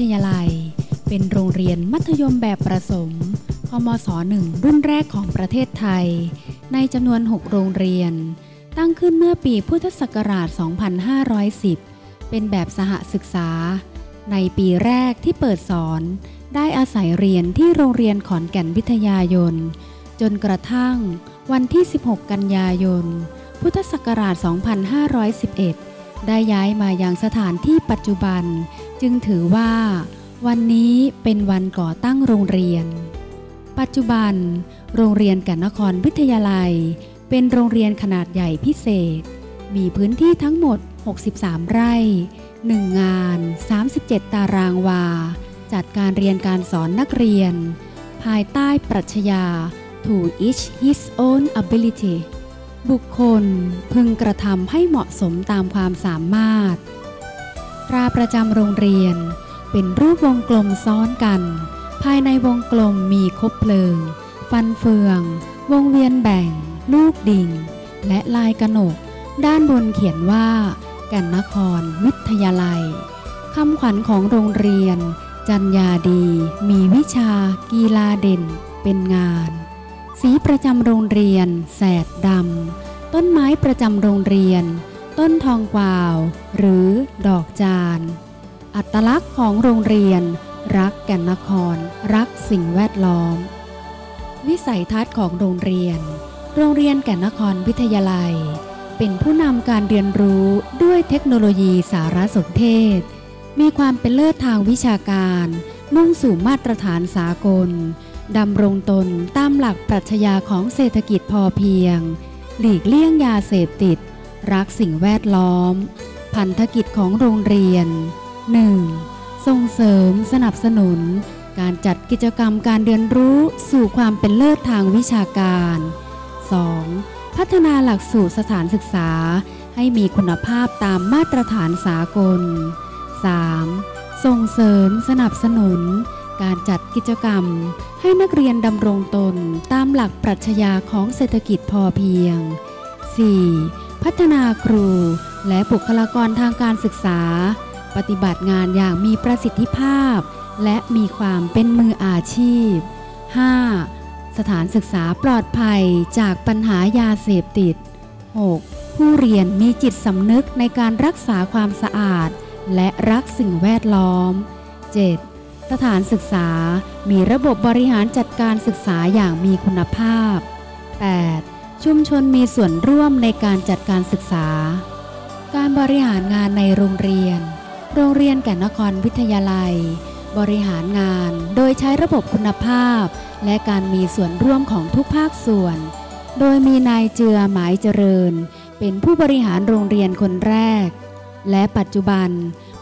ทยาลัย เป็นโรงเรียนมัธยมแบบประสมพมศหนึ่งรุ่นแรกของประเทศไทย ในจำนวน 6 โรงเรียน ตั้งขึ้นเมื่อปีพุทธศักราช 2510 เป็นแบบสหศึกษา ในปีแรกที่เปิดสอน ได้อาศัยเรียนที่โรงเรียนขอนแก่นวิทยายน จนกระทั่งวันที่ 16 กันยายน พุทธศักราช 2511 ได้ย้ายมายังสถานที่ปัจจุบัน จึงถือว่า วันนี้เป็นวันก่อตั้งโรงเรียน ปัจจุบัน โรงเรียนก่นนครวิทยาลัย เป็นโรงเรียนขนาดใหญ่พิเศษ มีพื้นที่ทั้งหมด 63 ไร่ 1 งาน 37 ตารางวา จัดการเรียนการสอนนักเรียน ภายใต้ปรัชญา to each his own ability บุคคลพึงกระทำให้เหมาะสมตามความสามารถ ตราประจำโรงเรียน เป็นรูปวงกลมซ้อนกัน ภายในวงกลมมีคบเพลิง ฟันเฟือง วงเวียนแบ่ง ลูกดิ่ง และลายกระหนก ด้านบนเขียนว่าแก่นนครวิทยาลัยคำขวัญของโรงเรียน จัญญาดี มีวิชา กีฬาเด่น เป็นงาน สีประจำโรงเรียน แสดดำต้นไม้ประจำโรงเรียน ต้นทองกวาว หรือดอกจาน อัตลักษณ์ของโรงเรียน รักแก่นนคร รักสิ่งแวดล้อม วิสัยทัศน์ของโรงเรียน โรงเรียนแก่นนครวิทยาลัย เป็นผู้นำการเรียนรู้ด้วยเทคโนโลยีสารสนเทศ มีความเป็นเลิศทางวิชาการ มุ่งสู่มาตรฐานสากลดำรงตนตามหลักปรัชญาของเศรษฐกิจพอเพียง หลีกเลี่ยงยาเสพติด รักสิ่งแวดล้อม พันธกิจของโรงเรียน 1. ส่งเสริมสนับสนุน การจัดกิจกรรมการเรียนรู้สู่ความเป็นเลิศทางวิชาการ 2. พัฒนาหลักสูตรสถานศึกษา ให้มีคุณภาพตามมาตรฐานสากล 3. ส่งเสริมสนับสนุน การจัดกิจกรรม ให้นักเรียนดำรงตนตามหลักปรัชญาของเศรษฐกิจพอเพียง 4. พัฒนาครูและบุคลากรทางการศึกษา ปฏิบัติงานอย่างมีประสิทธิภาพ และมีความเป็นมืออาชีพ 5. สถานศึกษาปลอดภัยจากปัญหายาเสพติด 6. ผู้เรียนมีจิตสำนึกในการรักษาความสะอาด และรักสิ่งแวดล้อม 7. สถานศึกษามีระบบบริหารจัดการศึกษาอย่างมีคุณภาพ 8. ชุมชนมีส่วนร่วมในการจัดการศึกษา การบริหารงานในโรงเรียน โรงเรียนแก่นนครวิทยาลัย บริหารงานโดยใช้ระบบคุณภาพ และการมีส่วนร่วมของทุกภาคส่วน โดยมีนายเจือหมายเจริญ เป็นผู้บริหารโรงเรียนคนแรก และปัจจุบัน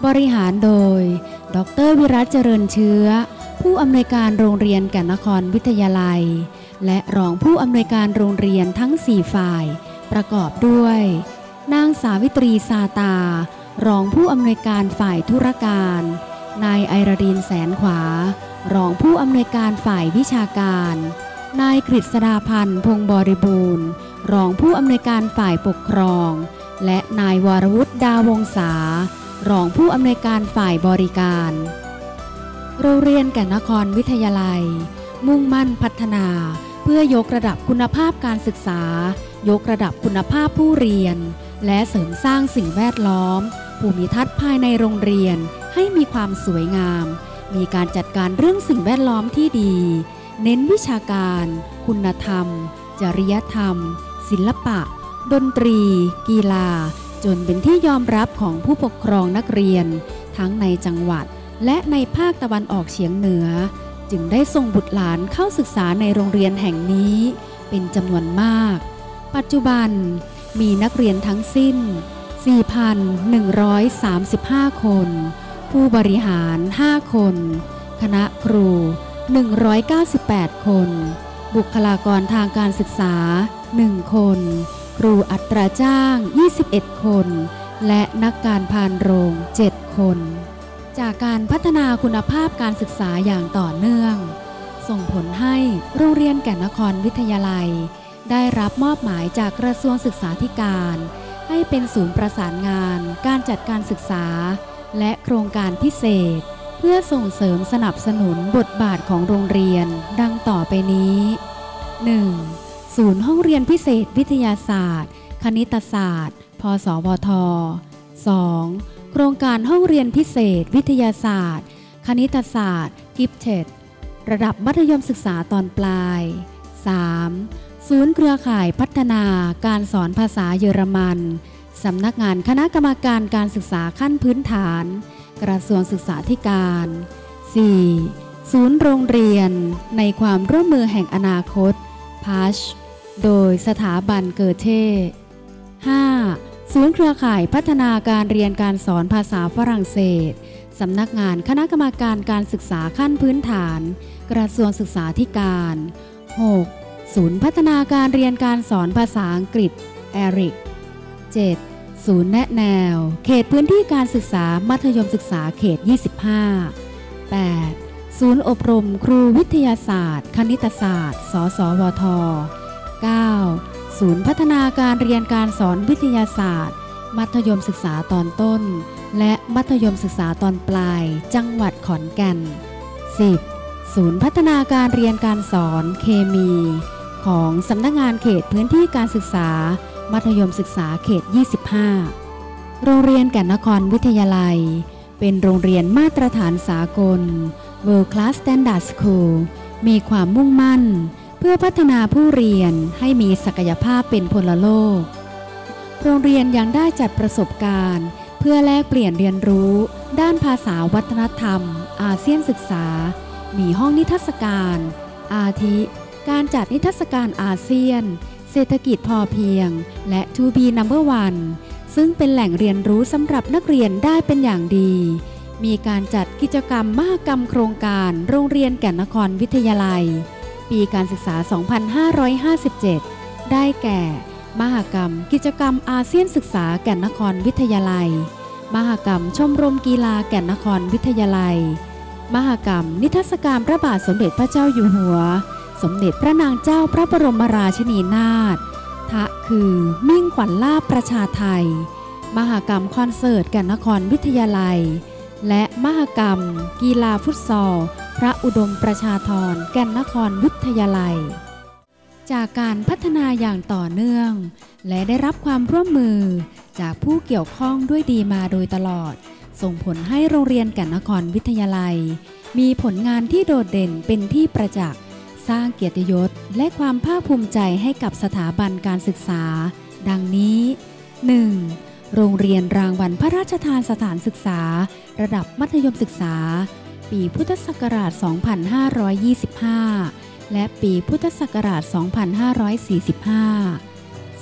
บริหารโดย ดรวิรัตเจริญเชื้อ ผู้อำนวยการโรงเรียนแก่นนครวิทยาลัย และรองผู้อำนวยการโรงเรียนทั้ง 4 ฝ่าย ประกอบด้วย นางสาวิตรีซาตา รองผู้อำนวยการฝ่ายธุรการ นายไอราดีนแสนขวา รองผู้อำนวยการฝ่ายวิชาการ นายกฤษดาพันธ์พงบริบูรณ์ รองผู้อำนวยการฝ่ายปกครอง และนายวรวุฒิดาวงศารองผู้อำนวยการฝ่ายบริการ โรงเรียนแก่นนครวิทยาลัย มุ่งมั่นพัฒนา เพื่อยกระดับคุณภาพการศึกษา ยกระดับคุณภาพผู้เรียน และเสริมสร้างสิ่งแวดล้อม ภูมิทัศน์ภายในโรงเรียนให้มีความสวยงาม มีการจัดการเรื่องสิ่งแวดล้อมที่ดี เน้นวิชาการ คุณธรรม จริยธรรม ศิลปะ ดนตรี กีฬา จนเป็นที่ยอมรับของผู้ปกครองนักเรียน ทั้งในจังหวัดและในภาคตะวันออกเฉียงเหนือ จึงได้ส่งบุตรหลานเข้าศึกษาในโรงเรียนแห่งนี้ เป็นจำนวนมาก ปัจจุบันมีนักเรียนทั้งสิ้น 4,135 คน ผู้บริหาร 5 คน คณะครู 198 คน บุคลากรทางการศึกษา 1 คน ครูอัตราจ้าง 21 คน และนักการพานโรง 7 คน จากการพัฒนาคุณภาพการศึกษาอย่างต่อเนื่อง ส่งผลให้โรงเรียนแก่นนครวิทยาลัย ได้รับมอบหมายจากกระทรวงศึกษาธิการ ให้เป็นศูนย์ประสานงาน การจัดการศึกษา และโครงการพิเศษ เพื่อส่งเสริมสนับสนุนบทบาทของโรงเรียน ดังต่อไปนี้ 1. ศูนย์ห้องเรียนพิเศษวิทยาศาสตร์ คณิตศาสตร์ พศวท 2. โครงการห้องเรียนพิเศษ วิทยาศาสตร์ คณิตศาสตร์ กิฟเทดระดับมัธยมศึกษาตอนปลาย 3. ศูนย์เครือข่ายพัฒนาการสอนภาษาเยอรมัน สำนักงานคณะกรรมการการศึกษาขั้นพื้นฐาน กระทรวงศึกษาธิการ 4. ศูนย์โรงเรียน ในความร่วมมือแห่งอนาคตพัชโดยสถาบันเกิเท 5. ศูนย์เครือข่ายพัฒนาการเรียนการสอนภาษาฝรั่งเศส สำนักงานคณะกรรมการการศึกษาขั้นพื้นฐาน กระทรวงศึกษาธิการ 6. ศูนย์พัฒนาการเรียนการสอนภาษาอังกฤษแอริก 7. ศูนย์แนะแนว เขตพื้นที่การศึกษามัธยมศึกษาเขต 25 8. ศูนย์อบรมครูวิทยาศาสตร์ คณิตศาสตร์ สสวท 9. ศูนย์พัฒนาการเรียนการสอนวิทยาศาสตร์ มัธยมศึกษาตอนต้น และมัธยมศึกษาตอนปลาย จังหวัดขอนแก่น 10. ศูนย์พัฒนาการเรียนการสอนเคมี ของสำนักงงานเขตพื้นที่การศึกษา มัธยมศึกษาเขต 25 โรงเรียนแก่นนครวิทยาลัย เป็นโรงเรียนมาตรฐานสากล World Class Standard School มีความมุ่งมั่น พื่อพัฒนาผู้เรียนให้มีศักยภาพเป็นพลโลก โรงเรียนยังได้จัดประสบการณ์ เพื่อแลกเปลี่ยนเรียนรู้ ด้านภาษาวัฒนธรรม อาเซียนศึกษา มีห้องนิทรรศการ อาทิ การจัดนิทรรศการอาเซียน เศรษฐกิจพอเพียง และ To be number one ซึ่งเป็นแหล่งเรียนรู้สำหรับนักเรียนได้เป็นอย่างดี มีการจัดกิจกรรมมหกรรมโครงการโรงเรียนแก่นนครวิทยาลัย ปีการศึกษา 2557 ได้แก่ มหกรรม กิจกรรมอาเซียนศึกษาแก่นนครวิทยาลัย มหกรรมชมรมกีฬาแก่นนครวิทยาลัย มหกรรม นิทรรศการพระบาทสมเด็จพระเจ้าอยู่หัว สมเด็จพระนางเจ้าพระบรมราชินีนาถทะคือมิ่งขวัญลาบประชาไทย มหกรรมคอนเสิร์ตแก่นนครวิทยาลัย และมหกรรม กีฬาฟุตซอล พระอุดมประชาธรแก่นนครวิทยาลัย จากการพัฒนาอย่างต่อเนื่อง และได้รับความร่วมมือ จากผู้เกี่ยวข้องด้วยดีมาโดยตลอด ส่งผลให้โรงเรียนแก่นนครวิทยาลัย มีผลงานที่โดดเด่นเป็นที่ประจักษ์สร้างเกียรติยศและความภาคภูมิใจให้กับสถาบันการศึกษา ดังนี้ 1. โรงเรียนรางวัลพระราชทานสถานศึกษา ระดับมัธยมศึกษา ปีพุทธศักราช 2525 และปีพุทธศักราช 2545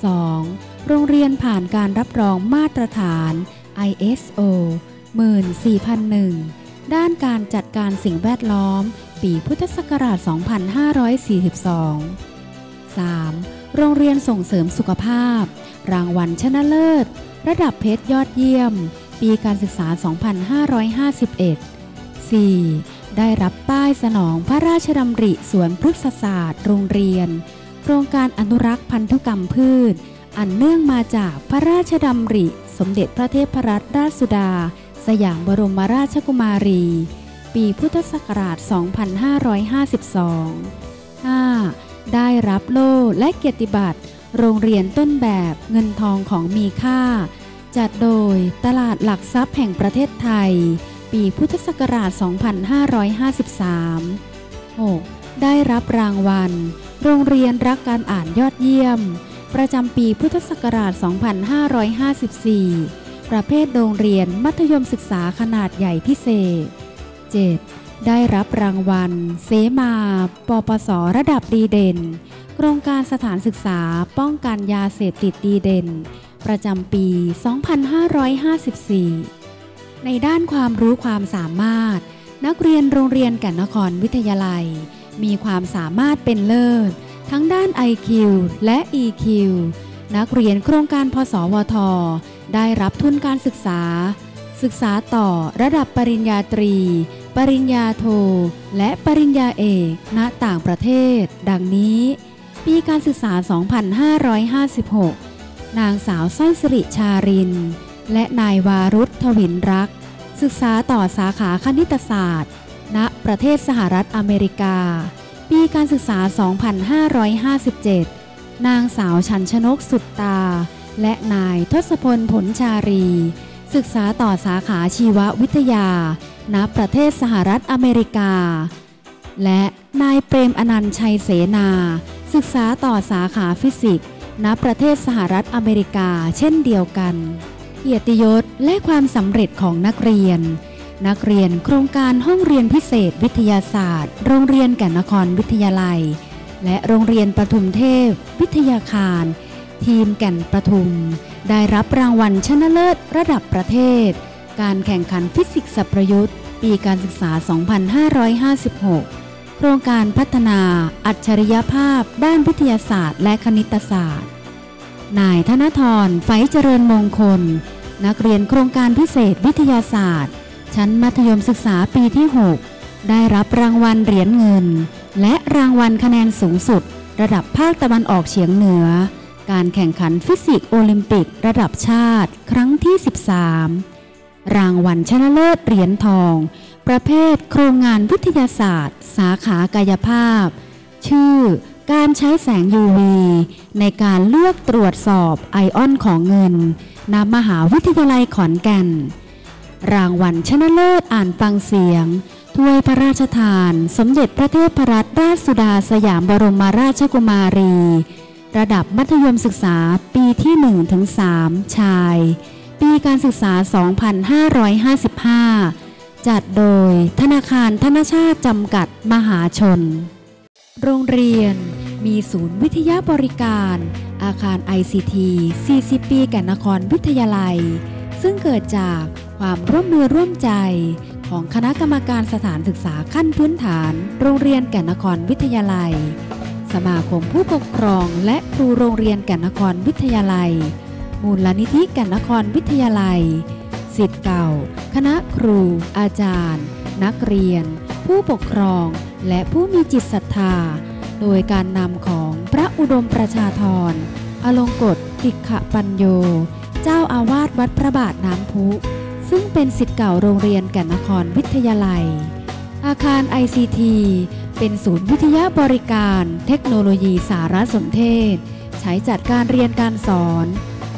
2. โรงเรียนผ่านการรับรองมาตรฐาน ISO 14001 ด้านการจัดการสิ่งแวดล้อม ปีพุทธศักราช 2542 3. โรงเรียนส่งเสริมสุขภาพ รางวัลชนะเลิศ ระดับเพชรยอดเยี่ยม ปีการศึกษา 2551 4. ได้รับป้ายสนองพระราชดำริสวนพฤกษศาสตร์ โรงเรียน โครงการอนุรักษ์พันธุกรรมพืช อันเนื่องมาจากพระราชดำริ สมเด็จพระเทพรัตนราชสุดา สยามบรมราชกุมารี ปีพุทธศักราช 2552 5. ได้รับโล่และเกียรติบัตร โรงเรียนต้นแบบเงินทองของมีค่า จัดโดยตลาดหลักทรัพย์แห่งประเทศไทย ปีพุทธศักราช 2553 6. ได้รับรางวัล โรงเรียนรักการอ่านยอดเยี่ยม ประจำปีพุทธศักราช 2554 ประเภทโรงเรียนมัธยมศึกษาขนาดใหญ่พิเศษ 7. ได้รับรางวัล เสมา ปปส ระดับดีเด่น โครงการสถานศึกษาป้องกันยาเสพติดดีเด่น ประจำปี 2554 ในด้านความรู้ความสามารถ นักเรียนโรงเรียนแก่นนครวิทยาลัย มีความสามารถเป็นเลิศ ทั้งด้าน IQ และ EQ นักเรียนโครงการพสวท ได้รับทุนการศึกษา ศึกษาต่อระดับปริญญาตรี ปริญญาโท และปริญญาเอกณต่างประเทศ ดังนี้ ปีการศึกษา 2556 นางสาวสร้อยสิริชาริน และนายวารุธทวินรัก ศึกษาต่อสาขาคณิตศาสตร์ ณ ประเทศสหรัฐอเมริกา ปีการศึกษา 2557 นางสาวชันชนกสุดตา และนายทศพลผลชารี ศึกษาต่อสาขาชีววิทยา ณ ประเทศสหรัฐอเมริกา และนายเปรมอนันต์ชัยเสนา ศึกษาต่อสาขาฟิสิกส์ณประเทศสหรัฐอเมริกาเช่นเดียวกัน เกียรติยศและความสำเร็จของนักเรียน นักเรียนโครงการห้องเรียนพิเศษวิทยาศาสตร์ โรงเรียนแก่นนครวิทยาลัย และโรงเรียนประทุมเทพ วิทยาคาร ทีมแก่นประทุม ได้รับรางวัลชนะเลิศระดับประเทศ การแข่งขันฟิสิกส์ประยุทธ์ ปีการศึกษา 2556 โครงการพัฒนาอัจฉริยภาพด้านวิทยาศาสตร์ และคณิตศาสตร์ นายธนทรไฟเจริญมงคล นักเรียนโครงการพิเศษวิทยาศาสตร์ ชั้นมัธยมศึกษาปีที่ 6 ได้รับรางวัลเหรียญเงิน และรางวัลคะแนนสูงสุด ระดับภาคตะวันออกเฉียงเหนือ การแข่งขันฟิสิกส์โอลิมปิกระดับชาติ ครั้งที่ 13 รางวัลชนะเลิศเหรียญทอง ประเภทโครงงานวิทยาศาสตร์ สาขากายภาพ ชื่อ การใช้แสง UV ในการเลือกตรวจสอบไอออนของเงินนมหาวิทยาลัยขอนแก่น รางวัลชนะเลิศอ่านฟังเสียงถ้วยพระราชทาน สมเด็จพระเทพรัตนราชสุดาสยามบรมราชกุมารี ระดับมัธยมศึกษาปีที่1ถึง3ชาย ปีการศึกษา 2555 จัดโดยธนาคารธนชาติจำกัดมหาชน โรงเรียนมีศูนย์วิทยาบริการ อาคาร ICT 40 ปีแก่นนครวิทยาลัย ซึ่งเกิดจากความร่วมมือร่วมใจของคณะกรรมการสถานศึกษาขั้นพื้นฐาน โรงเรียนแก่นนครวิทยาลัย สมาคมผู้ปกครองและครูโรงเรียนแก่นนครวิทยาลัย มูลนิธิแก่นนครวิทยาลัย สิทธิ์เก่า คณะครู อาจารย์ นักเรียน ผู้ปกครอง และผู้มีจิตศรัทธา โดยการนำของพระอุดมประชาธร อลงกฎติกขปัญโย เจ้าอาวาสวัดพระบาทน้ำพุ ซึ่งเป็นสิทธิ์เก่าโรงเรียนแก่นนครวิทยาลัย อาคาร ICT เป็นศูนย์วิทยาบริการ เทคโนโลยีสารสนเทศ ใช้จัดการเรียนการสอน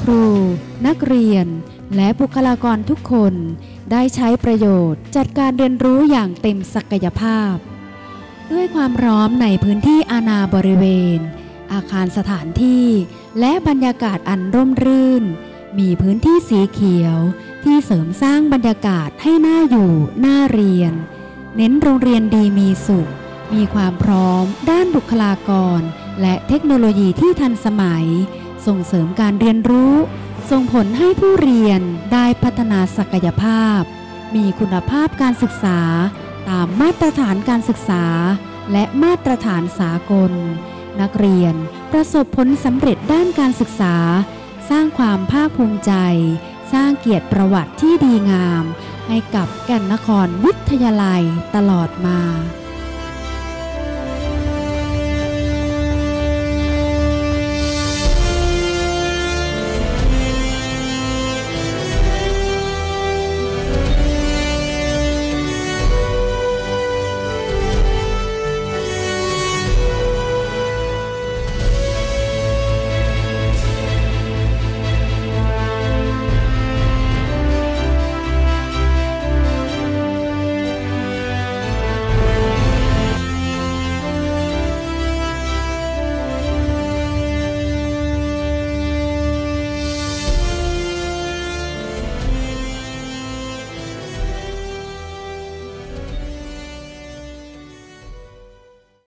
ครู นักเรียน และบุคลากรทุกคนได้ใช้ประโยชน์ จัดการเรียนรู้อย่างเต็มศักยภาพ ด้วยความพร้อมในพื้นที่อาณาบริเวณ อาคารสถานที่ และบรรยากาศอันร่มรื่น มีพื้นที่สีเขียว ที่เสริมสร้างบรรยากาศให้น่าอยู่น่าเรียน เน้นโรงเรียนดีมีสุข มีความพร้อม ด้านบุคลากร และเทคโนโลยีที่ทันสมัย ส่งเสริมการเรียนรู้ ส่งผลให้ผู้เรียนได้พัฒนาศักยภาพ มีคุณภาพการศึกษา ตามมาตรฐานการศึกษา และมาตรฐานสากล นักเรียนประสบผลสำเร็จด้านการศึกษา สร้างความภาคภูมิใจ สร้างเกียรติประวัติที่ดีงาม ให้กับแก่นนครวิทยาลัยตลอดมา